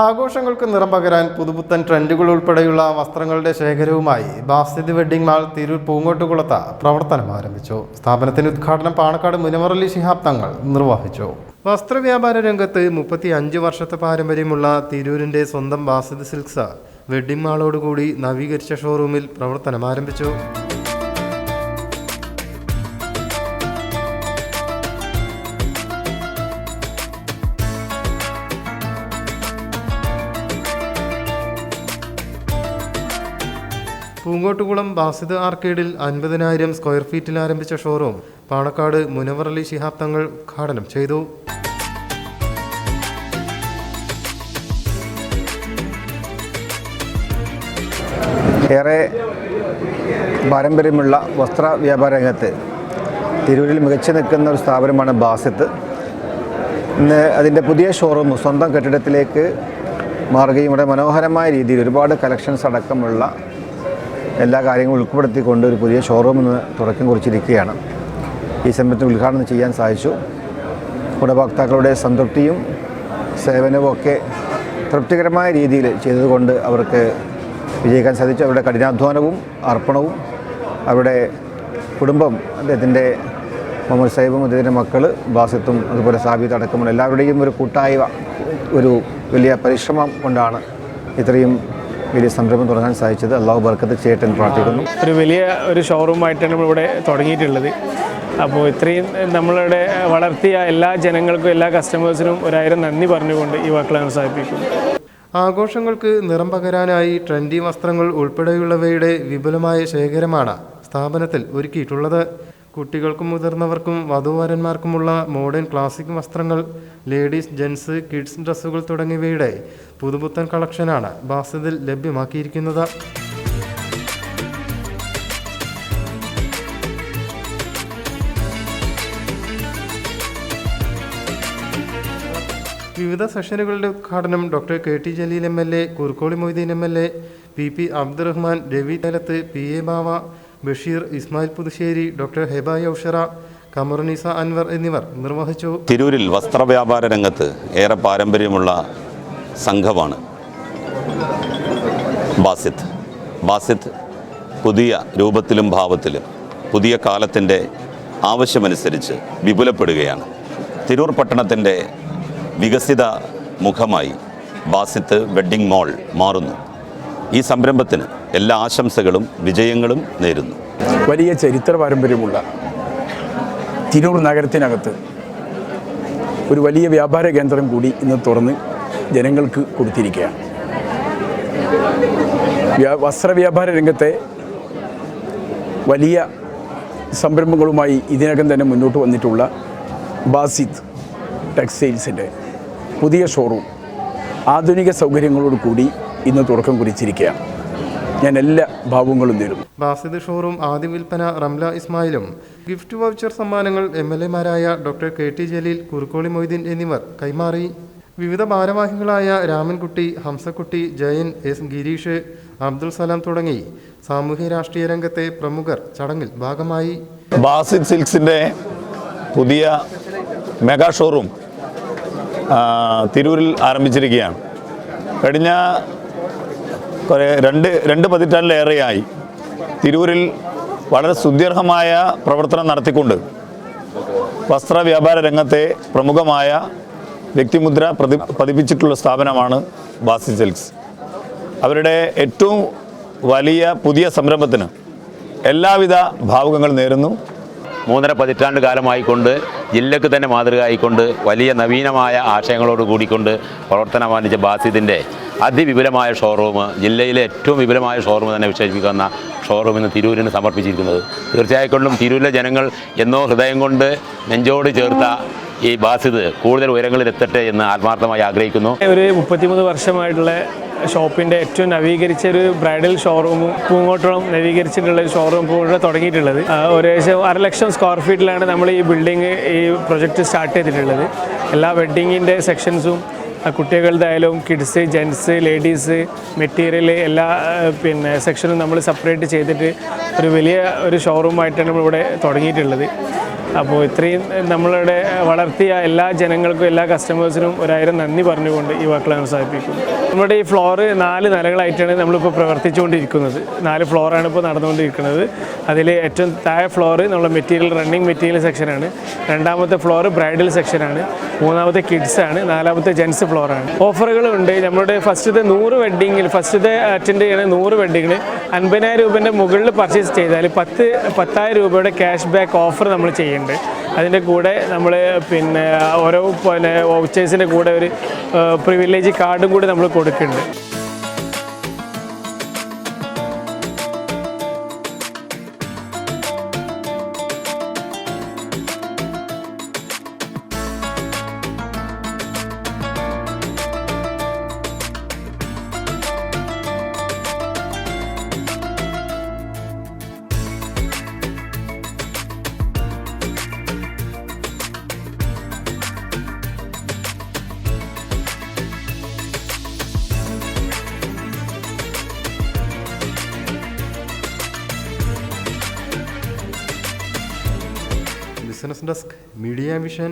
ആഘോഷങ്ങൾക്ക് നിറം പകരാൻ പുതുപുത്തൻ ട്രെൻഡുകൾ ഉൾപ്പെടെയുള്ള വസ്ത്രങ്ങളുടെ ശേഖരവുമായി ബാസിദ് വെഡ്ഡിംഗ് മാൾ തിരൂർ പൂങ്കോട്ടുകുളത്ത് പ്രവർത്തനം ആരംഭിച്ചു. സ്ഥാപനത്തിന്റെ ഉദ്ഘാടനം പാണക്കാട് മുനവറലി ശിഹാബ് തങ്ങൾ നിർവഹിച്ചു. വസ്ത്രവ്യാപാര രംഗത്ത് മുപ്പത്തി അഞ്ച് വർഷത്തെ പാരമ്പര്യമുള്ള തിരൂരിന്റെ സ്വന്തം ബാസിദ് സിൽക്സ് വെഡ്ഡിംഗ് മാളോടുകൂടി നവീകരിച്ച ഷോറൂമിൽ പ്രവർത്തനം ആരംഭിച്ചു. പൂങ്കോട്ടുകുളം ബാസിദ് ആർക്കേഡിൽ അൻപതിനായിരം സ്ക്വയർ ഫീറ്റിൽ ആരംഭിച്ച ഷോറൂം പാണക്കാട് മുനവർ അലി ശിഹാബ് തങ്ങൾ ഉദ്ഘാടനം ചെയ്തു. ഏറെ പാരമ്പര്യമുള്ള വസ്ത്ര വ്യാപാര രംഗത്ത് തിരൂരിൽ മികച്ചു നിൽക്കുന്ന ഒരു സ്ഥാപനമാണ് ബാസിത്ത് ഇന്ന് അതിന്റെ പുതിയ ഷോറൂം സ്വന്തം കെട്ടിടത്തിലേക്ക് മാറുകയും ഇവിടെ മനോഹരമായ രീതിയിൽ ഒരുപാട് കളക്ഷൻസ് അടക്കമുള്ള എല്ലാ കാര്യങ്ങളും ഉൾപ്പെടുത്തിക്കൊണ്ട് ഒരു പുതിയ ഷോറൂം ഇന്ന് തുടക്കം കുറിച്ചിരിക്കുകയാണ്. ഈ സമയത്ത് ഉദ്ഘാടനം ചെയ്യാൻ സാധിച്ചു. ഗുണഭോക്താക്കളുടെ സംതൃപ്തിയും സേവനവും ഒക്കെ തൃപ്തികരമായ രീതിയിൽ ചെയ്തതുകൊണ്ട് അവർക്ക് വിജയിക്കാൻ സാധിച്ചു. അവരുടെ കഠിനാധ്വാനവും അർപ്പണവും അവരുടെ കുടുംബം അദ്ദേഹത്തിന്റെ മുഹമ്മദ് സാഹിബും അദ്ദേഹത്തിന്റെ മക്കൾ ബാസിത്തും അതുപോലെ സാബിത്ത് അടക്കമുള്ള എല്ലാവരുടെയും ഒരു കൂട്ടായ ഒരു വലിയ പരിശ്രമം കൊണ്ടാണ് ഇത്രയും വലിയ സംരംഭം തുടങ്ങാൻ സാധിച്ചത് അള്ളാഹു ബർക്കത്ത് ചെയ്യട്ടെ എന്ന് പ്രാർത്ഥിക്കുന്നു. ഒരു വലിയ ഒരു ഷോറൂമായിട്ടാണ് ഇവിടെ തുടങ്ങിയിട്ടുള്ളത്. അപ്പോൾ ഇത്രയും നമ്മളുടെ വളർത്തിയ എല്ലാ ജനങ്ങൾക്കും എല്ലാ കസ്റ്റമേഴ്സിനും ഒരായിരം നന്ദി പറഞ്ഞുകൊണ്ട് ഈ വാക്കുകൾ അവസാനിപ്പിക്കുന്നു. ആഘോഷങ്ങൾക്ക് നിറം പകരാനായി ട്രെൻഡി വസ്ത്രങ്ങൾ ഉൾപ്പെടെയുള്ളവയുടെ വിപുലമായ ശേഖരമാണ് സ്ഥാപനത്തിൽ ഒരുക്കിയിട്ടുള്ളത്. കുട്ടികൾക്കും മുതിർന്നവർക്കും വധുവരന്മാർക്കുമുള്ള മോഡേൺ ക്ലാസിക് വസ്ത്രങ്ങൾ ലേഡീസ് ജെൻസ് കിഡ്സ് ഡ്രസ്സുകൾ തുടങ്ങിയവയുടെ പുതുപുത്തൻ കളക്ഷനാണ് ബാസതിൽ ലഭ്യമാക്കിയിരിക്കുന്നത്. വിവിധ സെഷനുകളുടെ ഉദ്ഘാടനം doctor K. T. Jaleel M. L. A Kurukkoli Moideen M. L. A P. P. Abdurahman Ravi Thalath P. A. Bava Basheer Ismail Puthussery doctor Heba Yaushara Kamarunnisa Anwar എന്നിവർ നിർവഹിച്ചു. തിരൂരിൽ വസ്ത്രവ്യാപാര രംഗത്ത് ഏറെ പാരമ്പര്യമുള്ള സംഘമാണ് ബാസിത്ത് ബാസിത്ത് പുതിയ രൂപത്തിലും ഭാവത്തിലും പുതിയ കാലത്തിന്റെ ആവശ്യമനുസരിച്ച് വിപുലപ്പെടുകയാണ്. തിരൂർ പട്ടണത്തിന്റെ വികസിത മുഖമായി ബാസിത്ത് വെഡ്ഡിംഗ് മോൾ മാറുന്നു. ഈ സംരംഭത്തിന് എല്ലാ ആശംസകളും വിജയങ്ങളും നേരുന്നു. വലിയ ചരിത്ര പാരമ്പര്യമുള്ള തിരൂർ നഗരത്തിനകത്ത് ഒരു വലിയ വ്യാപാര കേന്ദ്രം കൂടി ഇന്ന് തുറന്ന് ജനങ്ങൾക്ക് കൊടുത്തിരിക്കുകയാണ്. വസ്ത്ര വസ്ത്രവ്യാപാര രംഗത്തെ വലിയ സംരംഭങ്ങളുമായി ഇതിനകം തന്നെ മുന്നോട്ട് വന്നിട്ടുള്ള ബാസിത് ടെക്സ്റ്റൈൽസിന്റെ പുതിയ ഷോറൂം ആധുനിക സൗകര്യങ്ങളോട് കൂടി ഇന്ന് തുടക്കം കുറിച്ചിരിക്കുകയാണ്. ഞാൻ എല്ലാ ഭാവങ്ങളും നേരുന്നു ബാസിദ് ഷോറൂം ആദ്യ വിൽപ്പന റംല ഇസ്മായിലും ഗിഫ്റ്റ് വൗച്ചർ സമ്മാനങ്ങൾ M L എമാരായ doctor K T Jaleel Kurukkoli Moideen എന്നിവർ കൈമാറി. വിവിധ ഭാരവാഹികളായ രാമൻകുട്ടി ഹംസക്കുട്ടി ജയൻ എസ് ഗിരീഷ് അബ്ദുൾ സലാം തുടങ്ങി. സാമൂഹ്യ രാഷ്ട്രീയ രംഗത്തെ പ്രമുഖർ ചടങ്ങിൽ ഭാഗമായി. ബാസിദ് സിൽക്സിന്റെ പുതിയ മെഗാ ഷോറൂം തിരൂരിൽ ആരംഭിച്ചിരിക്കുകയാണ്. കഴിഞ്ഞ കുറേ രണ്ട് രണ്ട് പതിറ്റാണ്ടിലേറെയായി. തിരൂരിൽ വളരെ സുദീർഘമായ പ്രവർത്തനം നടത്തിക്കൊണ്ട് വസ്ത്ര വ്യാപാര രംഗത്തെ പ്രമുഖമായ വ്യക്തിമുദ്ര പ്രതി പതിപ്പിച്ചിട്ടുള്ള സ്ഥാപനമാണ് ബാസി അവരുടെ ഏറ്റവും വലിയ പുതിയ സംരംഭത്തിന് എല്ലാവിധ ഭാവുകങ്ങൾ നേരുന്നു. മൂന്നര പതിറ്റാണ്ട് കാലമായിക്കൊണ്ട് ജില്ലക്ക് തന്നെ മാതൃക മാതൃകയായിക്കൊണ്ട് വലിയ നവീനമായ ആശയങ്ങളോട് കൂടിക്കൊണ്ട് പ്രവർത്തനമാനിച്ച ബാസിദിന്റെ അതിവിപുലമായ ഷോറൂം ജില്ലയിലെ ഏറ്റവും വിപുലമായ ഷോറൂം തന്നെ വിശേഷിപ്പിക്കുന്ന ഷോറൂം ഇന്ന് തിരൂരിന് സമർപ്പിച്ചിരിക്കുന്നത്. തീർച്ചയായിട്ടും തിരൂരിലെ ജനങ്ങൾ എന്നോ ഹൃദയം കൊണ്ട് നെഞ്ചോട് ചേർത്ത ഈ ബാസിത് കൂടുതൽ ഉയരങ്ങളിൽ എത്തട്ടെ എന്ന് ആത്മാർത്ഥമായി ആഗ്രഹിക്കുന്നു. ഒരു മുപ്പത്തിമൂന്ന് വർഷമായിട്ടുള്ള ഷോപ്പിന്റെ ഏറ്റവും നവീകരിച്ച ഒരു ബ്രൈഡൽ ഷോറൂമും പൂങ്ങോട്ടോളം നവീകരിച്ചിട്ടുള്ള ഒരു ഷോറൂം പൂങ്ങോട്ടം തുടങ്ങിയിട്ടുള്ളത്. ഏകദേശം അര ലക്ഷം സ്ക്വയർ ഫീറ്റിലാണ് നമ്മൾ ഈ ബിൽഡിംഗ് ഈ പ്രൊജക്റ്റ് സ്റ്റാർട്ട് ചെയ്തിട്ടുള്ളത്. എല്ലാ വെഡ്ഡിങ്ങിന്റെ സെക്ഷൻസും കുട്ടികളുടെ ആയാലും കിഡ്സ് ജെൻസ് ലേഡീസ് മെറ്റീരിയൽ എല്ലാ പിന്നെ സെക്ഷനും നമ്മൾ സെപ്പറേറ്റ് ചെയ്തിട്ട് ഒരു വലിയ ഒരു ഷോറൂമായിട്ടാണ് നമ്മളിവിടെ തുടങ്ങിയിട്ടുള്ളത്. അപ്പോൾ ഇത്രയും നമ്മളുടെ വളർത്തിയ എല്ലാ ജനങ്ങൾക്കും എല്ലാ കസ്റ്റമേഴ്സിനും ഒരായിരം നന്ദി പറഞ്ഞുകൊണ്ട് ഈ വാക്കുകൾ അവസാനിപ്പിക്കുന്നു. നമ്മുടെ ഈ ഫ്ലോർ നാല് നിലകളായിട്ടാണ് നമ്മളിപ്പോൾ പ്രവർത്തിച്ചുകൊണ്ടിരിക്കുന്നത്. നാല് ഫ്ലോറാണ് ഇപ്പോൾ നടന്നുകൊണ്ടിരിക്കുന്നത്. അതിൽ ഏറ്റവും താഴെ ഫ്ലോർ നമ്മുടെ മെറ്റീരിയൽ റണ്ണിങ് മെറ്റീരിയൽ സെക്ഷനാണ് രണ്ടാമത്തെ ഫ്ലോർ ബ്രൈഡൽ സെക്ഷനാണ് മൂന്നാമത്തെ കിഡ്സ് ആണ്. നാലാമത്തെ ജെൻസ് ഫ്ലോറാണ് ഓഫറുകളുണ്ട് നമ്മുടെ ഫസ്റ്റത്തെ നൂറ് വെഡ്ഡിങ്ങിൽ ഫസ്റ്റത്തെ അറ്റൻഡ് ചെയ്യണ നൂറ് വെഡ്ഡിങ്ങിന് അൻപതിനായിരം രൂപേന്റെ മുകളിൽ പർച്ചേസ് ചെയ്താൽ പത്ത് പത്തായിരം രൂപയുടെ ക്യാഷ് ബാക്ക് ഓഫർ നമ്മൾ ചെയ്യുന്നുണ്ട് അതിന്റെ കൂടെ നമ്മൾ പിന്നെ ഓരോ പിന്നെ വൗച്ചേഴ്സിന്റെ കൂടെ ഒരു പ്രിവിലേജ് കാർഡും കൂടി നമ്മൾ കൊടുക്കുന്നുണ്ട്. Business desk media vision.